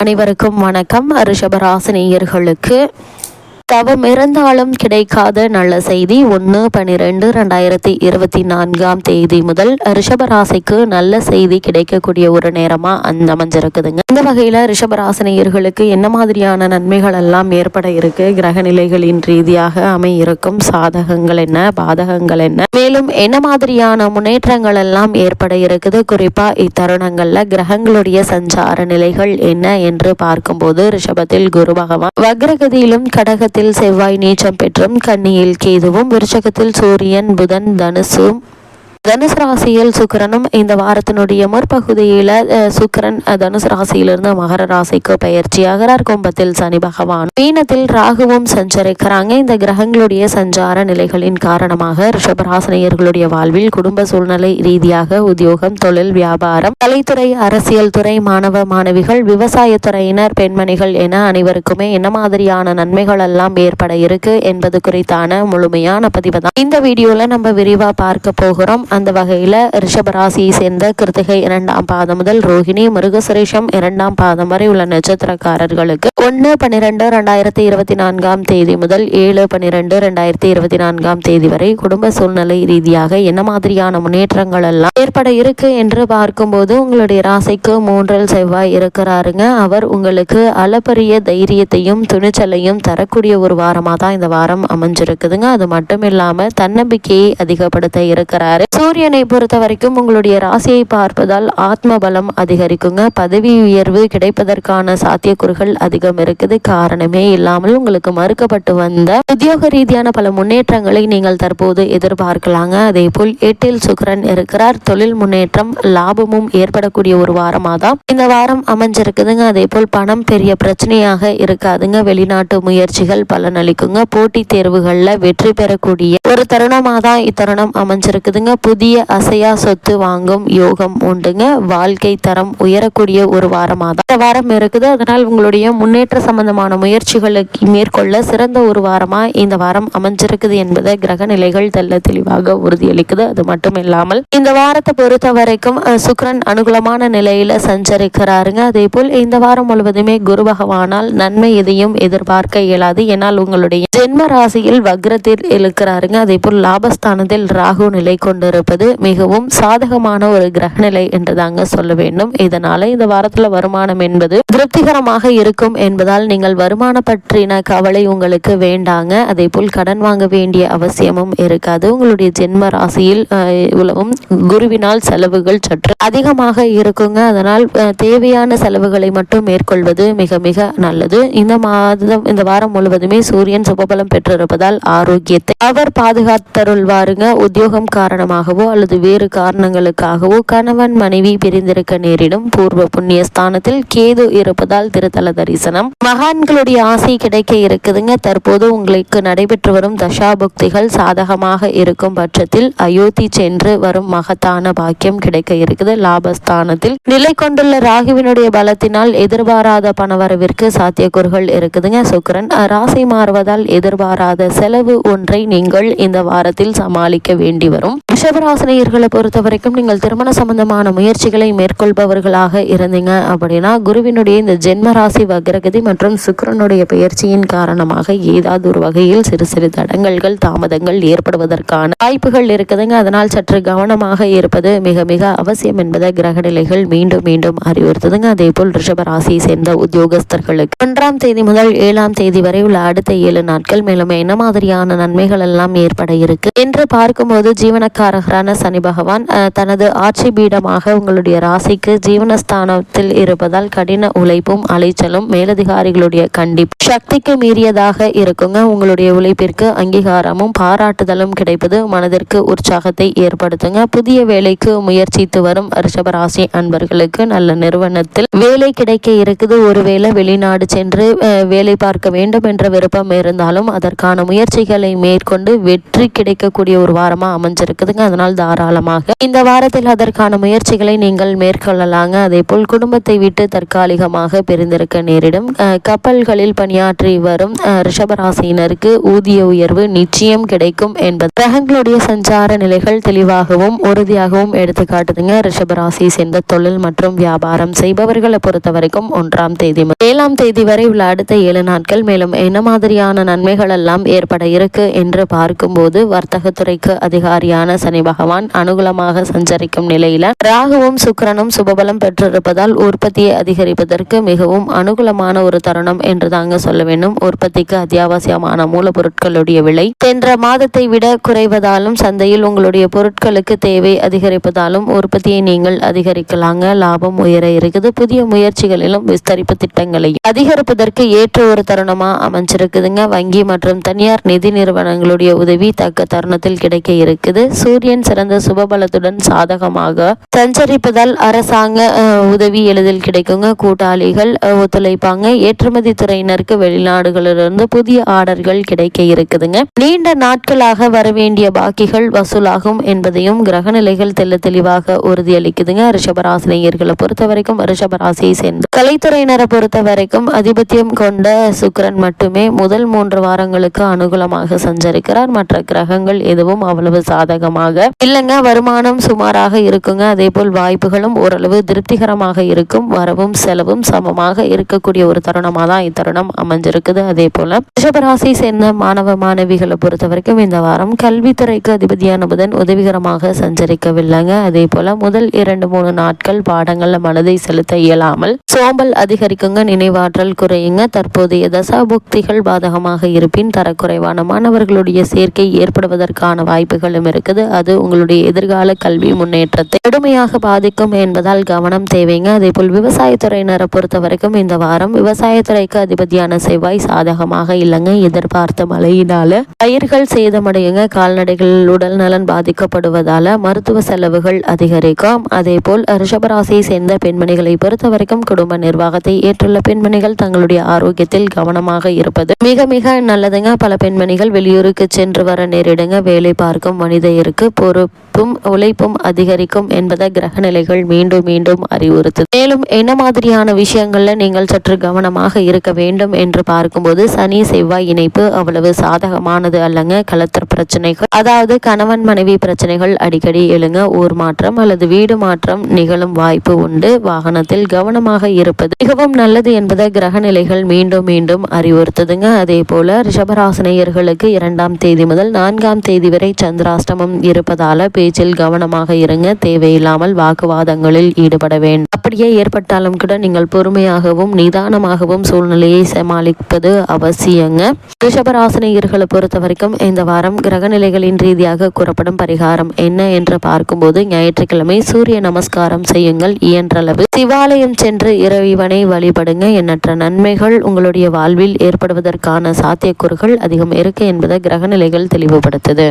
அனைவருக்கும் வணக்கம். ரிஷபராசினியர்களுக்கு தவம் இருந்தாலும் கிடைக்காத நல்ல செய்தி. ஒன்று பன்னிரெண்டு ரெண்டாயிரத்தி இருபத்தி நான்காம் தேதி முதல் ரிஷபராசிக்கு நல்ல செய்தி கிடைக்கக்கூடிய ஒரு நேரமா அந்த அமைஞ்சிருக்குதுங்க. இந்த வகையில ரிஷபராசினியர்களுக்கு என்ன மாதிரியான நன்மைகள் எல்லாம் ஏற்பட இருக்கு? கிரக நிலைகளின் ரீதியாக அமையிருக்கும் சாதகங்கள் என்ன? பாதகங்கள் என்ன? மேலும் என்ன மாதிரியான முன்னேற்றங்கள் எல்லாம் ஏற்பட இருக்குது? குறிப்பா இத்தருணங்கள்ல கிரகங்களுடைய சஞ்சார நிலைகள் என்ன என்று பார்க்கும்போது ரிஷபத்தில் குரு பகவான் வக்ரகதியிலும் கடகத்தில் செவ்வாய் நீச்சம் பெற்றும் கன்னியில் கேதுவும் விருச்சகத்தில் சூரியன் புதன் தனுசும் தனுசு ராசியில் சுக்கரனும் இந்த வாரத்தினுடைய முற்பகுதியில் சுக்கரன் தனுசு ராசியிலிருந்து மகர ராசிக்கு அகரார் கும்பத்தில் சனி பகவான். மீனத்தில் ராகுவும் சஞ்சரிக்கிறாங்க. இந்த கிரகங்களுடைய சஞ்சார நிலைகளின் காரணமாக ரிஷபராசினியர்களுடைய வாழ்வில் குடும்ப சூழ்நிலை ரீதியாக உத்தியோகம் தொழில் வியாபாரம் கலைத்துறை அரசியல் துறை மாணவ மாணவிகள் விவசாயத்துறையினர் பெண்மணிகள் என அனைவருக்குமே என்ன மாதிரியான நன்மைகள் எல்லாம் ஏற்பட இருக்கு என்பது குறித்தான முழுமையான பதிவு தான் இந்த வீடியோல நம்ம விரிவா பார்க்க போகிறோம். அந்த வகையில் ரிஷபராசியை சேர்ந்த கிருத்திகை இரண்டாம் பாதம் முதல் ரோஹிணி மிருகசுரேஷம் இரண்டாம் பாதம் வரை உள்ள நட்சத்திரக்காரர்களுக்கு ஒன்று பன்னிரெண்டு ரெண்டாயிரத்தி இருபத்தி நான்காம் தேதி முதல் ஏழு பன்னிரெண்டு ரெண்டாயிரத்தி இருபத்தி நான்காம் தேதி வரை குடும்ப சூழ்நிலை ரீதியாக என்ன மாதிரியான முன்னேற்றங்கள் எல்லாம் ஏற்பட இருக்கு என்று பார்க்கும்போது உங்களுடைய ராசிக்கு மூன்றில் செவ்வாய் இருக்கிறாருங்க. அவர் உங்களுக்கு அளப்பரிய தைரியத்தையும் துணிச்சலையும் தரக்கூடிய ஒரு வாரமாக தான் இந்த வாரம் அமைஞ்சிருக்குதுங்க. அது மட்டும் இல்லாமல் தன்னம்பிக்கையை அதிகப்படுத்த இருக்கிறாரு. சூரியனை பொறுத்த வரைக்கும் உங்களுடைய ராசியை பார்ப்பதால் ஆத்ம பலம் அதிகரிக்குங்க. பதவி உயர்வு கிடைப்பதற்கான சாத்தியக்கூறுகள் அதிகம் இருக்குது. காரணமே இல்லாமல் உங்களுக்கு மறுக்கப்பட்டு வந்த உத்தியோக ரீதியான பல முன்னேற்றங்களை நீங்கள் தற்போது எதிர்பார்க்கலாங்க. அதே போல் எட்டில் சுக்கரன் இருக்கிறார். தொழில் முன்னேற்றம் லாபமும் ஏற்படக்கூடிய ஒரு வாரமாக தான் இந்த வாரம் அமைஞ்சிருக்குதுங்க. அதே போல் பணம் பெரிய பிரச்சனையாக இருக்காதுங்க. வெளிநாட்டு முயற்சிகள் பலனளிக்குங்க. போட்டித் தேர்வுகளில் வெற்றி பெறக்கூடிய ஒரு தருணமாக தான் இத்தருணம் அமைஞ்சிருக்குதுங்க. புதிய அசையா சொத்து வாங்கும் யோகம் உண்டுங்க. வாழ்க்கை தரம் உயரக்கூடிய ஒரு வாரமாக தான் இந்த வாரம் இருக்குது. அதனால் உங்களுடைய முன்னேற்ற சம்பந்தமான முயற்சிகளை மேற்கொள்ள சிறந்த ஒரு வாரமாக இந்த வாரம் அமைஞ்சிருக்குது என்பதை கிரக நிலைகள் தெல்ல தெளிவாக உறுதியளிக்குது. அது மட்டும் இல்லாமல் இந்த வாரத்தை பொறுத்த வரைக்கும் சுக்ரன் சுக்கிரன் அனுகூலமான நிலையில சஞ்சரிக்கிறாருங்க. அதே போல் இந்த வாரம் முழுவதுமே குரு பகவானால் நன்மை எதையும் எதிர்பார்க்க இயலாது. ஏனால் உங்களுடைய ஜென்ம ராசியில் வக்ரத்தில் இருக்கிறாருங்க அதே போல் லாபஸ்தானத்தில் ராகு நிலை கொண்டிருக்கும் இருப்பது மிகவும் சாதகமான ஒரு கிரக நிலை என்று தாங்க சொல்ல வேண்டும். இதனால இந்த வாரத்துல வருமானம் என்பது திருப்திகரமாக இருக்கும் என்பதால் நீங்கள் வருமானம் பற்றின கவலை உங்களுக்கு வேண்டாங்க. அதே போல் கடன் வாங்க வேண்டிய அவசியமும் இருக்காது. உங்களுடைய ஜென்ம ராசியில் உலவும் குருவினால் செலவுகள் சற்று அதிகமாக இருக்குங்க. அதனால் தேவையான செலவுகளை மட்டும் மேற்கொள்வது மிக மிக நல்லது. இந்த மாதம் இந்த வாரம் முழுவதுமே சூரியன் சுபபலம் பெற்றிருப்பதால் ஆரோக்கியத்தை அவர் பாதுகாத்தருள்வாருங்க. உத்தியோகம் காரணமாக காரணங்களுக்காகவோ அல்லது வேறு காரணங்களுக்காகவோ கணவன் மனைவி பிரிந்திருக்க நேரிடும் பூர்வ புண்ணிய ஸ்தானத்தில் கேது இருப்பதால் திருத்தல தரிசனம். மகான்களுடைய ஆசை கிடைக்க இருக்குதுங்க. தற்போது உங்களுக்கு நடைபெற்று வரும் தசாபுக்திகள் சாதகமாக இருக்கும் பட்சத்தில் அயோத்தி சென்று வரும் மகத்தான பாக்கியம் கிடைக்க இருக்குது. லாபஸ்தானத்தில் நிலை கொண்டுள்ள ராகுவினுடைய பலத்தினால் எதிர்பாராத பணவரவிற்கு சாத்தியக்கூறுகள் இருக்குதுங்க. சுக்கரன் ராசி மாறுவதால் எதிர்பாராத செலவு ஒன்றை நீங்கள் இந்த வாரத்தில் சமாளிக்க வேண்டி வரும். ரிஷப கும்பராசினியர்களை பொறுத்த வரைக்கும் நீங்கள் திருமண சம்பந்தமான முயற்சிகளை மேற்கொள்பவர்களாக இருந்தீங்க அப்படின்னா குருவினுடைய இந்த ஜென்ம ராசி வக்ரகதி மற்றும் சுக்கரனுடைய பெயர்ச்சியின் காரணமாக ஏதாவது ஒரு வகையில் சிறு சிறு தடங்கல்கள் தாமதங்கள் ஏற்படுவதற்கான வாய்ப்புகள் இருக்குதுங்க. அதனால் சற்று கவனமாக இருப்பது மிக மிக அவசியம் என்பதை கிரகநிலைகள் மீண்டும் மீண்டும் அறிவுறுத்துதுங்க. அதே போல் ரிஷப ராசியை சேர்ந்த உத்தியோகஸ்தர்களுக்கு ஒன்றாம் தேதி முதல் ஏழாம் தேதி வரை உள்ள அடுத்த ஏழு நாட்கள் மேலும் என்ன மாதிரியான நன்மைகள் எல்லாம் ஏற்பட இருக்கு என்று பார்க்கும்போது ரண சனி பகவான் தனது ஆட்சி பீடமாக உங்களுடைய ராசிக்கு ஜீவனஸ்தானத்தில் இருப்பதால் கடின உழைப்பும் அலைச்சலும் மேலதிகாரிகளுடைய கண்டிப்பு சக்திக்கு மீறியதாக இருக்குங்க. உங்களுடைய உழைப்பிற்கு அங்கீகாரமும் பாராட்டுதலும் கிடைப்பது மனதிற்கு உற்சாகத்தை ஏற்படுத்துங்க. புதிய வேலைக்கு முயற்சித்து வரும் ரிஷபராசி அன்பர்களுக்கு நல்ல நிறுவனத்தில் வேலை கிடைக்க இருக்குது. ஒருவேளை வெளிநாடு சென்று வேலை பார்க்க வேண்டும் என்ற விருப்பம் இருந்தாலும் அதற்கான முயற்சிகளை மேற்கொண்டு வெற்றி கிடைக்கக்கூடிய ஒரு வாரமாக அமைஞ்சிருக்குதுங்க. அதனால் இருக்குமானால் தாராளமாக. இந்த வாரத்தில் அதற்கான முயற்சிகளை நீங்கள் மேற்கொள்ளலாங்க. அதே போல் குடும்பத்தை விட்டு தற்காலிகமாக பிரிந்திருக்க நேரிடும். கப்பல்களில் பணியாற்றி வரும் ரிஷபராசியினருக்கு ஊதிய உயர்வு நிச்சயம் கிடைக்கும் என்பது. கிரகங்களுடைய சஞ்சார நிலைகள் தெளிவாகவும் உறுதியாகவும் எடுத்து காட்டுதுங்க ரிஷபராசி சேர்ந்த தொழில் மற்றும் வியாபாரம் செய்பவர்களை பொறுத்த வரைக்கும் ஒன்றாம் தேதி ஏழாம் தேதி வரை உள்ள அடுத்த ஏழு நாட்கள் மேலும் என்ன மாதிரியான நன்மைகள் எல்லாம் ஏற்பட இருக்கு என்று பார்க்கும்போது வர்த்தகத்துறைக்கு அதிகாரியான சனி பகவான் அனுகூலமாக சஞ்சரிக்கும் நிலையில ராகுவும் சுக்கரனும் சுபபலம் பெற்றிருப்பதால் உற்பத்தியை அதிகரிப்பதற்கு மிகவும் அனுகூலமான ஒரு தருணம் என்று தாங்க சொல்ல வேண்டும். உற்பத்திக்கு அத்தியாவசியமான மூலப்பொருட்களுடைய விலை சென்ற மாதத்தை விட குறைவதாலும் சந்தையில் உங்களுடைய பொருட்களுக்கு தேவை அதிகரிப்பதாலும் உற்பத்தியை நீங்கள் அதிகரிக்கலாங்க. லாபம் உயர இருக்குது. புதிய முயற்சிகளிலும் விஸ்தரிப்பு திட்டங்களையும் அதிகரிப்பதற்கு ஏற்ற ஒரு தருணமா அமைஞ்சிருக்குதுங்க. வங்கி மற்றும் தனியார் நிதி நிறுவனங்களுடைய உதவி தக்க தருணத்தில் கிடைக்க இருக்குது. சூரியன் சிறந்த சுபபலத்துடன் சாதகமாக சஞ்சரிப்பதால் அரசாங்க உதவி எளிதில் கிடைக்குங்க. கூட்டாளிகள் ஒத்துழைப்பாங்க. ஏற்றுமதி துறையினருக்கு வெளிநாடுகளிலிருந்து புதிய ஆர்டர்கள் கிடைக்க இருக்குதுங்க. நீண்ட நாட்களாக வரவேண்டிய பாக்கிகள் வசூலாகும் என்பதையும் கிரகநிலைகள் தெல்ல தெளிவாக உறுதியளிக்குதுங்க. ரிஷபராசினியர்களை பொறுத்த வரைக்கும் ரிஷபராசியை சேர்ந்து கலைத்துறையினரை பொறுத்த வரைக்கும் அதிபத்தியம் கொண்ட சுக்கரன் மட்டுமே முதல் மூன்று வாரங்களுக்கு அனுகூலமாக சஞ்சரிக்கிறார். மற்ற கிரகங்கள் எதுவும் அவ்வளவு சாதகமாக இல்லைங்க வருமானம் சுமாராக இருக்குங்க. அதே போல் வாய்ப்புகளும் ஓரளவு திருப்திகரமாக இருக்கும். வரவும் செலவும் சமமாக இருக்கக்கூடிய ஒரு தருணமாக தான் இத்தருணம் அமைஞ்சிருக்குது. அதே போல ரிஷபராசி சேர்ந்த மாணவ மாணவிகளை பொறுத்த வரைக்கும் இந்த வாரம் கல்வித்துறைக்கு அதிபதியான புதன் உதவிகரமாக சஞ்சரிக்கவில்லைங்க. அதே போல முதல் இரண்டு மூணு நாட்கள் பாடங்கள்ல மனதை செலுத்த இயலாமல் சோம்பல் அதிகரிக்குங்க. நினைவாற்றல் குறையுங்க. தற்போதைய தசாபுக்திகள் பாதகமாக இருப்பின் தரக்குறைவான மாணவர்களுடைய சேர்க்கை ஏற்படுவதற்கான வாய்ப்புகளும் இருக்குது. அது உங்களுடைய எதிர்கால கல்வி முன்னேற்றத்தை கடுமையாக பாதிக்கும் என்பதால் கவனம் தேவைங்க. அதே போல் விவசாயத்துறையினரை பொறுத்த வரைக்கும் இந்த வாரம் விவசாயத்துறைக்கு அதிபதியான செவ்வாய் சாதகமாக இல்லைங்க. எதிர்பார்த்த மழையினால பயிர்கள் சேதமடையுங்க. கால்நடைகள் உடல் நலன் பாதிக்கப்படுவதால மருத்துவ செலவுகள் அதிகரிக்கும். அதே போல் ரிஷபராசியை சேர்ந்த பெண்மணிகளை பொறுத்த வரைக்கும் குடும்ப நிர்வாகத்தை ஏற்றுள்ள பெண்மணிகள் தங்களுடைய ஆரோக்கியத்தில் கவனமாக இருப்பது மிக மிக நல்லதுங்க. பல பெண்மணிகள் வெளியூருக்கு சென்று வர நேரிடுங்க. வேலை பார்க்கும் மனிதருக்கு பொறுப்பும் உழைப்பும் அதிகரிக்கும் என்பதை கிரகநிலைகள் மீண்டும் மீண்டும் அறிவுறுத்து மேலும் என்ன மாதிரியான விஷயங்கள்ல நீங்கள் சற்று கவனமாக இருக்க வேண்டும் என்று பார்க்கும்போது சனி செவ்வாய் இணைப்பு அவ்வளவு சாதகமானது அல்லங்க கலத்தர் பிரச்சனைகள். அதாவது கணவன் மனைவி பிரச்சனைகள் அடிக்கடி எழுங்க ஊர் மாற்றம் அல்லது வீடு மாற்றம் நிகழும் வாய்ப்பு உண்டு. வாகனத்தில் கவனமாக இருப்பது மிகவும் நல்லது என்பதை கிரகநிலைகள் மீண்டும் மீண்டும் அறிவுறுத்துதுங்க. அதே போல ரிஷபராசினியர்களுக்கு இரண்டாம் தேதி முதல் நான்காம் தேதி வரை சந்திராஷ்டமம் இருப்பது இருப்பதால பேச்சில் கவனமாக இருங்க. தேவையில்லாமல் வாக்குவாதங்களில் ஈடுபட வேண்டும் அப்படியே ஏற்பட்டாலும் கூட நீங்கள் பொறுமையாகவும் நிதானமாகவும் சூழ்நிலையை சமாளிப்பது அவசியங்க. ரிஷபராசினியர்களை பொறுத்த வரைக்கும் இந்த வாரம் கிரகநிலைகளின் ரீதியாக கூறப்படும் பரிகாரம் என்ன என்று பார்க்கும்போது ஞாயிற்றுக்கிழமை சூரிய நமஸ்காரம் செய்யுங்கள் இயன்றளவு. சிவாலயம் சென்று இறைவனை வழிபடுங்க. எண்ணற்ற நன்மைகள் உங்களுடைய வாழ்வில் ஏற்படுவதற்கான சாத்தியக்கூறுகள் அதிகம் இருக்கு என்பதை கிரகநிலைகள் தெளிவுபடுத்துது.